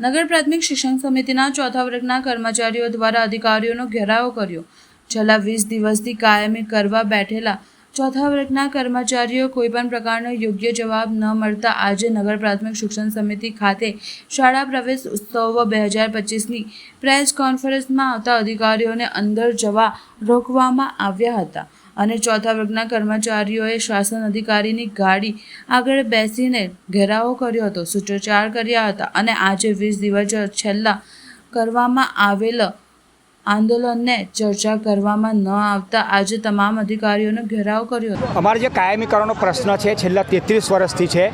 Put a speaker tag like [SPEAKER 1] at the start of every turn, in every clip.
[SPEAKER 1] નગર પ્રાથમિક શિક્ષણ સમિતિના ચોથા વર્ગના કર્મચારીઓ દ્વારા અધિકારીઓનો ઘેરાવો કર્યો. છેલ્લા વીસ દિવસથી કાયમી કરવા બેઠેલા ચોથા વર્ગના કર્મચારીઓ કોઈપણ પ્રકારનો યોગ્ય જવાબ ન મળતા આજે નગર પ્રાથમિક શિક્ષણ સમિતિ ખાતે શાળા પ્રવેશ ઉત્સવ બે હજાર પચીસની પ્રેસ કોન્ફરન્સમાં આવતા અધિકારીઓને અંદર જવા રોકવામાં આવ્યા હતા. અને ચોથા વર્ગના કર્મચારીઓએ શાસન અધિકારીની ગાડી આગળ બેસીને ઘેરાવો કર્યો હતો. સૂત્રોચ્ચાર કર્યા હતા અને આજે વીસ દિવસ છેલ્લા કરવામાં આવેલ આંદોલનને ચર્ચા કરવામાં ન આવતા આજે તમામ અધિકારીઓનો ઘેરાવ કર્યો હતો.
[SPEAKER 2] અમારો જે કાયમીકરણનો પ્રશ્ન છે, છેલ્લા તેત્રીસ વર્ષથી છે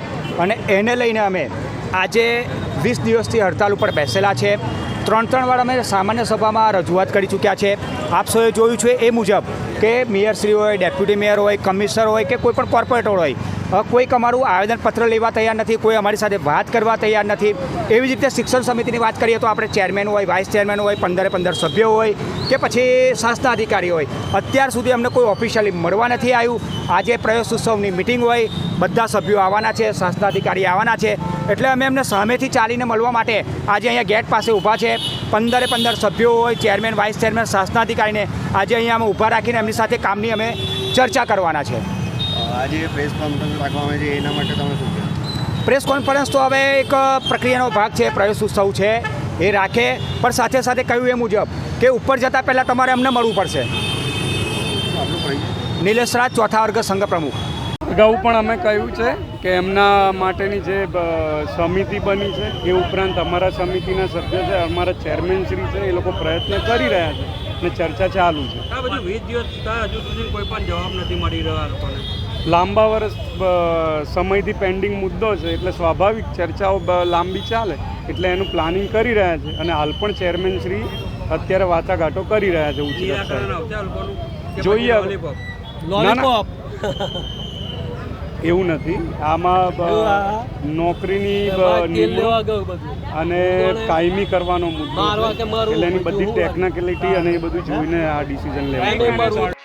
[SPEAKER 2] અને એને લઈને અમે આજે વીસ દિવસથી હડતાલ ઉપર બેસેલા છે. ત્રણ ત્રણ વાર અમે સામાન્ય સભામાં રજૂઆત કરી ચૂક્યા છે. આપ સૌએ જોયું છે એ મુજબ કે મેયરશ્રી હોય, ડેપ્યુટી મેયર હોય, કમિશનર હોય કે કોઈપણ કોર્પોરેટર હોય કોઈક અમારું આવેદનપત્ર લેવા તૈયાર નથી, કોઈ અમારી સાથે વાત કરવા તૈયાર નથી. એવી જ રીતે શિક્ષણ સમિતિની વાત કરીએ તો આપણે ચેરમેન હોય, વાઇસ ચેરમેન હોય, પંદરે પંદર સભ્યો હોય કે પછી શાસના અધિકારી હોય. અત્યાર સુધી અમને કોઈ ઓફિશિયલી મળવા નથી આવ્યું. આજે પ્રયોગોત્સવની મિટિંગ હોય, બધા સભ્યો આવવાના છે, સંસ્થા અધિકારી આવવાના છે. એટલે અમે એમને સામેથી ચાલીને મળવા માટે આજે અહીંયા ગેટ પાસે ઊભા છે. પંદરે પંદર સભ્યો હોય, ચેરમેન, વાઇસ ચેરમેન, સંસ્થા અધિકારીને આજે અહીંયા અમે ઊભા રાખીને એમની સાથે કામની અમે ચર્ચા કરવાના છે.
[SPEAKER 3] આજે પ્રેસ કોન્ફરન્સ રાખવામાં આવે છે એના માટે તમે શું કહો?
[SPEAKER 2] પ્રેસ કોન્ફરન્સ તો હવે એક પ્રક્રિયાનો ભાગ છે પ્રવેશ ઉત્સવ છે એ રાખે પણ સાથે સાથે કહ્યું એ મુજબ કે ઉપર જતાં પહેલાં તમારે અમને મળવું પડશે. નિલેશ રાજ ચોથા વર્ગ સંઘ પ્રમુખ.
[SPEAKER 4] અગાઉ પણ અમે કહ્યું છે કે એમના માટેની જે સમિતિ બની છે એ ઉપરાંત અમારા સમિતિના સભ્ય છે અમારા ચેરમેન શ્રી છે એ લોકો પ્રયત્ન કરી રહ્યા છે અને ચર્ચા ચાલુ છે.
[SPEAKER 5] આ બધું વીસ દિવસ હજુ સુધી કોઈ પણ જવાબ નથી મળી રહ્યો લોકોને.
[SPEAKER 4] લાંબા વર્ષ સમયથી પેન્ડિંગ મુદ્દો છે એટલે સ્વાભાવિક ચર્ચાઓ લાંબી ચાલે એટલે એનું પ્લાનિંગ કરી રહ્યા છે. અને હાલ પણ ચેરમેન શ્રી અત્યારે વાટાઘાટો કરી રહ્યા છે ઊંચી કક્ષાએ જોઈએ. એવું નથી. આમાં નોકરીની અને કાયમી કરવાનો મુદ્દો એટલે એની બધી ટેકનિકલિટી અને એ બધું જોઈને આ ડિસિઝન લેવાનું.